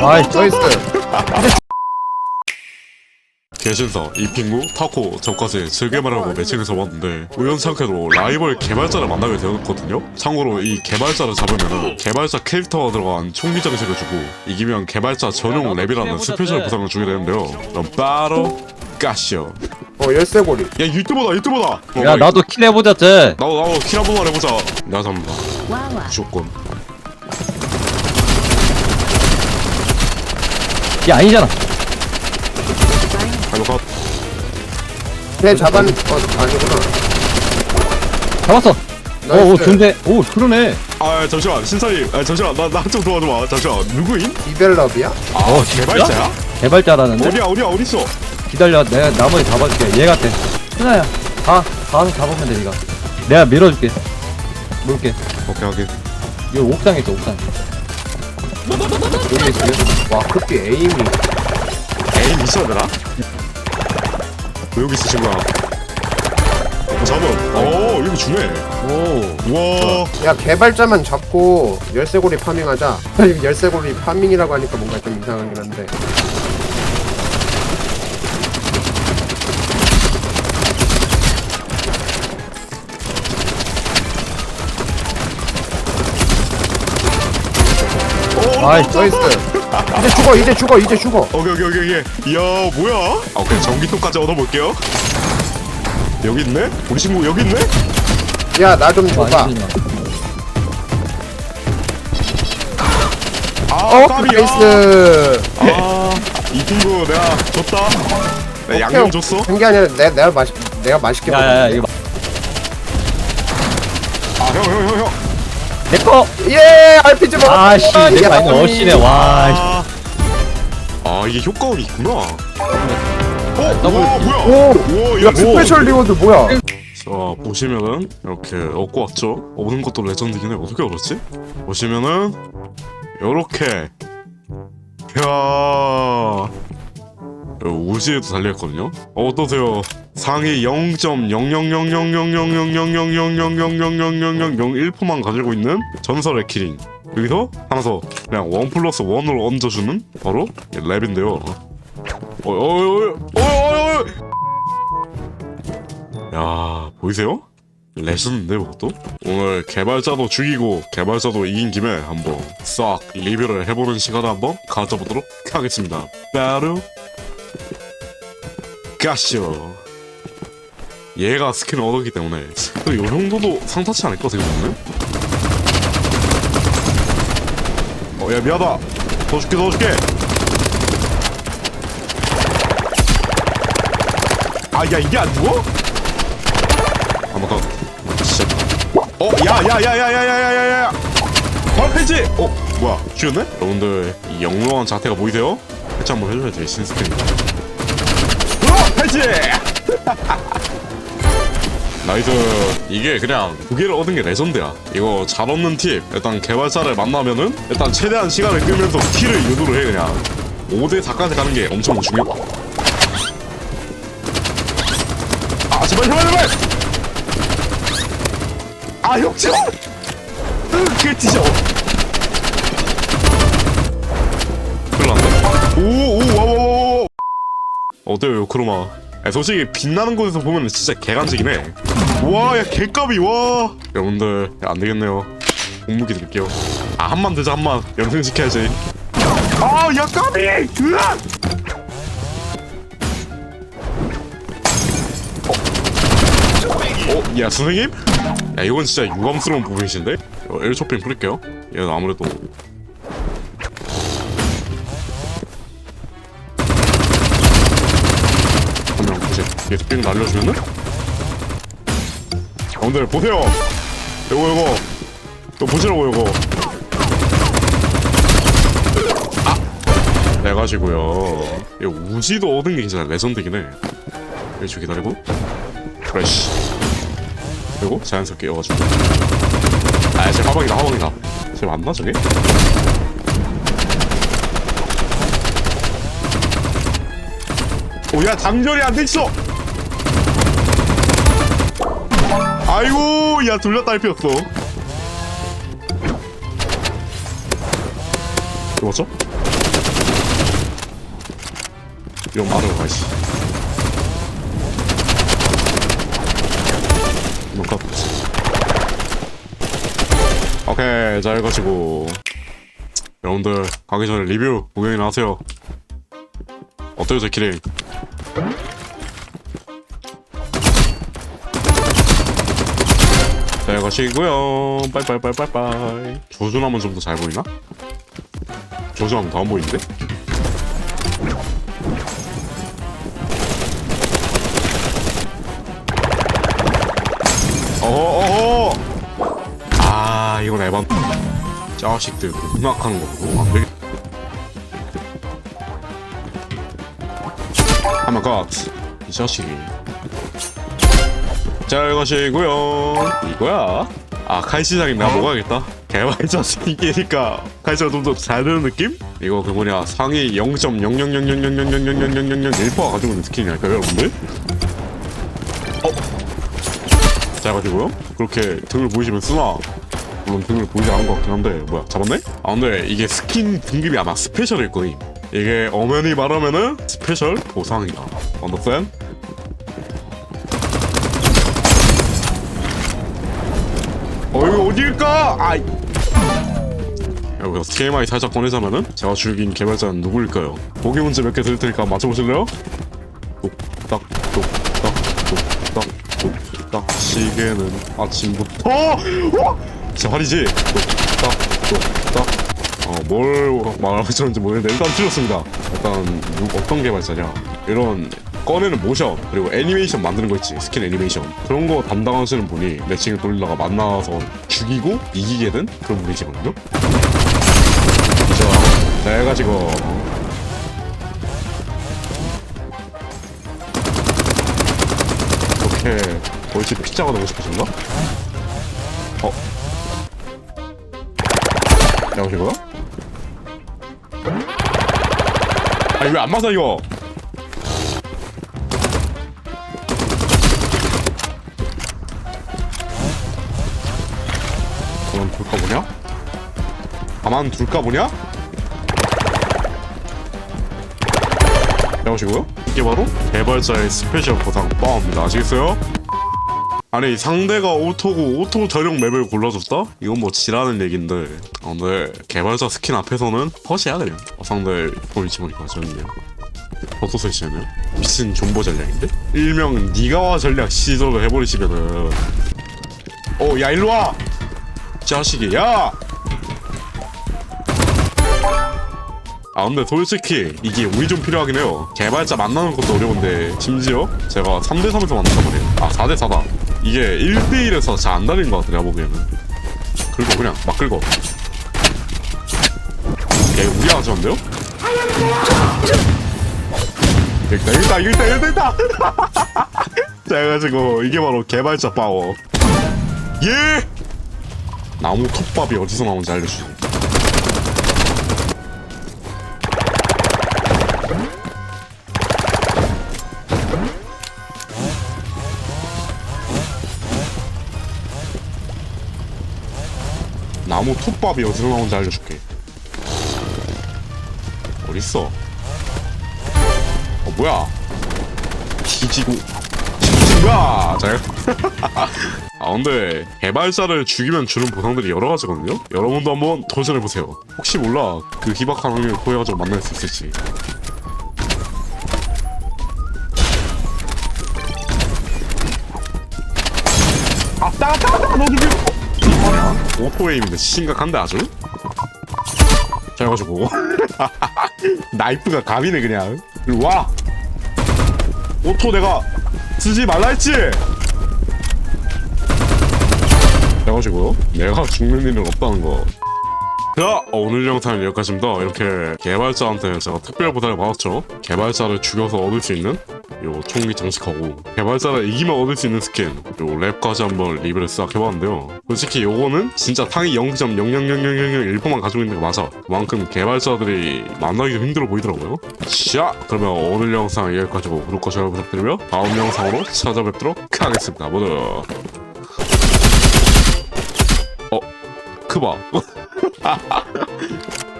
아이, 나이스 개신사, 이핑구, 타코, 저까지 즐겨 말하고 매칭해서 왔는데 우연찮게도 라이벌 개발자를 만나게 되었거든요? 참고로 이 개발자를 잡으면 개발자 캐릭터가 들어간 총기 장식을 주고 이기면 개발자 전용 랩이라는 스페셜 보상을 주게 되는데요. 그럼 바로 까시오. 어 열쇠고리. 야 유튜버다 유튜버다! 어, 야 나도 킬 해보자 쟤. 나도 나도 킬 한 번만 해보자. 내가 잡는다 무조건 야 아니잖아. 아이고 컷배 잡았.. 어 아니구나. 잡았어. 나이스. 어어 좋은데. 오 그러네. 아 잠시만. 신사님 아 잠시만. 나나좀 도와줘봐. 잠시만. 누구인? 디벨롭이야? 아 어, 진짜? 개발자야? 개발자라는데? 어디야 어디야 어딨어? 기다려. 내가 나머지 잡아줄게. 얘 같아. 승아야 가 가서 잡으면 돼 니가. 내가 밀어줄게. 물게. 오케이 오케이. 여기 옥상에 있어 옥상 여기 와 크피 에임이 되나? 왜 여기 있어 친구야. 어, 잡음 오 여기 주네. 오. 우와. 야 개발자만 잡고 열쇠고리 파밍하자. 열쇠고리 파밍이라고 하니까 뭔가 좀 이상하긴 한데 아이. 나이스 이제 죽어 이제 죽어 이제 죽어. 오케이 오케이 오케이 오케이. 이야 뭐야? 아, 오케이. 전기톱까지 얻어볼게요. 여기 있네? 우리 친구 여기 있네? 야 나좀 와, 줘봐. 아 어? 까비야. 나이스. 아이 친구 내가 줬다. 내가 양념 줬어. 한게 아니라 내, 내가 맛있 내가 맛있게 야야야 이거 아 형 형 형형 내꺼 예 RPG 먹었다 아씨 아니고 나오니. 어시네 와 씨. 아, 아 이게 효과음이 있구나 어? 더블. 우와 뭐야 오! 야 스페셜 리워드 뭐야 자 보시면은 이렇게 얻고 왔죠 얻는 것도 레전드긴 해 어떻게 얻었지? 보시면은 요렇게 이야 우지에도 달려있거든요 어, 어떠세요 상위 0.000000000000000001%만 가지고 있는 전설의 키링 여기서 하나 더 그냥 원 플러스 원으로 얹어주는 바로 이 랩인데요 어어어어어어어 야 보이세요? 레슨인데 그것도? 오늘 개발자도 죽이고 개발자도 이긴 김에 한번 싹 리뷰를 해보는 시간을 한번 가져보도록 하겠습니다 바로 가시오 얘가 스킨을 얻었기 때문에 이 정도도 상타치 않을까 생각보면 어야 미안하다 더 줄게 더 줄게 아야 이게 안 죽어? 한번 더. 진짜. 어, 야, 야, 야, 야, 야, 야, 야, 야, 야. 펄페지. 어, 뭐야? 죽였네? 여러분들 이 영롱한 자태가 보이세요? 해체 한번 해줘야지 신스크 린. 펄페지. 나이스 이게 그냥 두 개를 얻은 게 레전드야. 이거 잘 얻는 팁. 일단 개발자를 만나면은 일단 최대한 시간을 끌면서 키를 유도를 해 그냥. 5대 4까지 가는 게 엄청 중요해 아 제발 제발 제발! 아 역전 그 티셔 어때요 크로마? 야, 솔직히 빛나는 곳에서 보면 진짜 개간지긴 해 와야 개값이 와. 여러분들 야, 안 되겠네요. 공무기 드릴게요. 아 한만 되자 한만 연승시켜야지. 아야 까비! 으악 어? 야 선생님? 야 이건 진짜 유감스러운 부분이신데? 어, 1초핑 풀릴게요. 얘는 아무래도 얘삥 날려주면은? 여러분들 보세요. 요거 요거. 이거 보시라고 요거. 아! 해가지고요. 이거 우지도 얻은 게 진짜 레전드긴 해. 1초 기다리고. 프레쉬 그리고 자연스럽게 이어가지고. 아쟤 화방이다 화방이다. 쟤 맞나 저게? 오야 장전이 안 돼 있어 아이고 야 돌렸다 할 피었어. 죽었어? 이런 말을 가시 뭔가 오케이 잘 가시고. 여러분들 가기 전에 리뷰 구경이나 하세요. 어때요 제 키링 잘 가시고요. 빠이빠이빠이빠이 조준하면 좀 더 잘 보이나? 조준하면 더 안 보이는데? 어허 아 이건 에반 자식들 음악하는 거고 안 되겠 한번 컷이 자식이 잘 가시고요. 이거야. 아 칼시장이 나 먹어야겠다. 개발자 스킨이니까 칼시가 좀더 잘 되는 느낌? 이거 그 뭐냐 상위 0.0000000000001%가 가지고 있는 스킨이랄까요 여러분들? 자 가지고요. 그렇게 등을 보이시면 쓰나? 물론 등을 보이지 않은 것 같긴 한데 뭐야 잡았네? 아 근데 이게 스킨 등급이 아마 스페셜일 거임. 이게 엄연히 말하면은 스페셜 보상이다. 언더스 어 어딜까? 아이 여기서 TMI 살짝 꺼내자면은 제가 죽인 개발자는 누구일까요? 보기 문제 몇 개 드릴 테니까 맞춰보실래요? 똑딱 똑딱 똑딱 똑딱 시계는 아침부터 어? 제 활이지? 똑딱 똑딱 어뭘 말하는지 모르겠는데 일단 틀렸습니다 일단 누- 어떤 개발자냐 이런 꺼내는 모션 그리고 애니메이션 만드는 거 있지 스킨 애니메이션 그런 거 담당하시는 분이 매칭을 돌리다가 만나서 죽이고 이기게 된 그런 분이시거든요 그죠 자 해가지고 이렇게 벌써 피자가 되고 싶으신가? 어? 해가지고요? 아니 왜 안 맞아 이거 둘까 보냐? 가만 둘까 보냐? 해보시고요 이게 바로 개발자의 스페셜 보상 뻥입니다 아시겠어요? 아니 상대가 오토고 오토 전용 맵을 골라줬다? 이건 뭐 지라는 얘긴데 아, 근데 개발자 스킨 앞에서는 허시야 그냥 어, 상대 보이지 보니까 저는요 어떠 쓰시냐면 미친 존버 전략인데? 일명 니가와 전략 시도를 해버리시면은 어야 일로와 자식이 야! 아 근데 솔직히 이게 운이 좀 필요하긴 해요. 개발자 만나는 것도 어려운데 심지어 제가 3대3에서 만났단 말이에요. 아 4대4다. 이게 1대1에서 잘안 다니는 것 같아 내가 보기에는. 긁어 그냥. 막 긁어. 야 이거 우리 아저인데요? 여기다 여기다 여기다 여기다 자 해가지고 이게 바로 개발자 파워. 예! 나무 톱밥이 어디서 나오는지 알려주세요. 나무 톱밥이 어디서 나오는지 알려줄게. 어딨어? 어 뭐야? 뒤지고. 뒤지고 잘 아 근데 개발자를 죽이면 주는 보상들이 여러 가지거든요? 여러분도 한번 도전해보세요. 혹시 몰라 그 희박한 확률을 포해가지고 만날 수 있을지. 아 오토에임인데 심각한데 아주? 자 해가지고. 나이프가 감이네 그냥. 와! 오토 내가 쓰지 말라 했지 해가지고 내가 죽는 일은 없다는 거 자, 오늘 영상은 여기까지입니다. 이렇게 개발자한테 제가 특별 보상을 받았죠. 개발자를 죽여서 얻을 수 있는 요 총기 장식하고 개발자를 이기면 얻을 수 있는 스킨 요 랩까지 한번 리뷰를 싹 해봤는데요. 솔직히 요거는 진짜 상위 0.0000001%만 가지고 있는 거 맞아. 그만큼 개발자들이 만나기 좀 힘들어 보이더라고요. 자, 그러면 오늘 영상 여기까지고 구독과 좋아요 부탁드리며 다음 영상으로 찾아뵙도록 하겠습니다. 모두 어, 크바.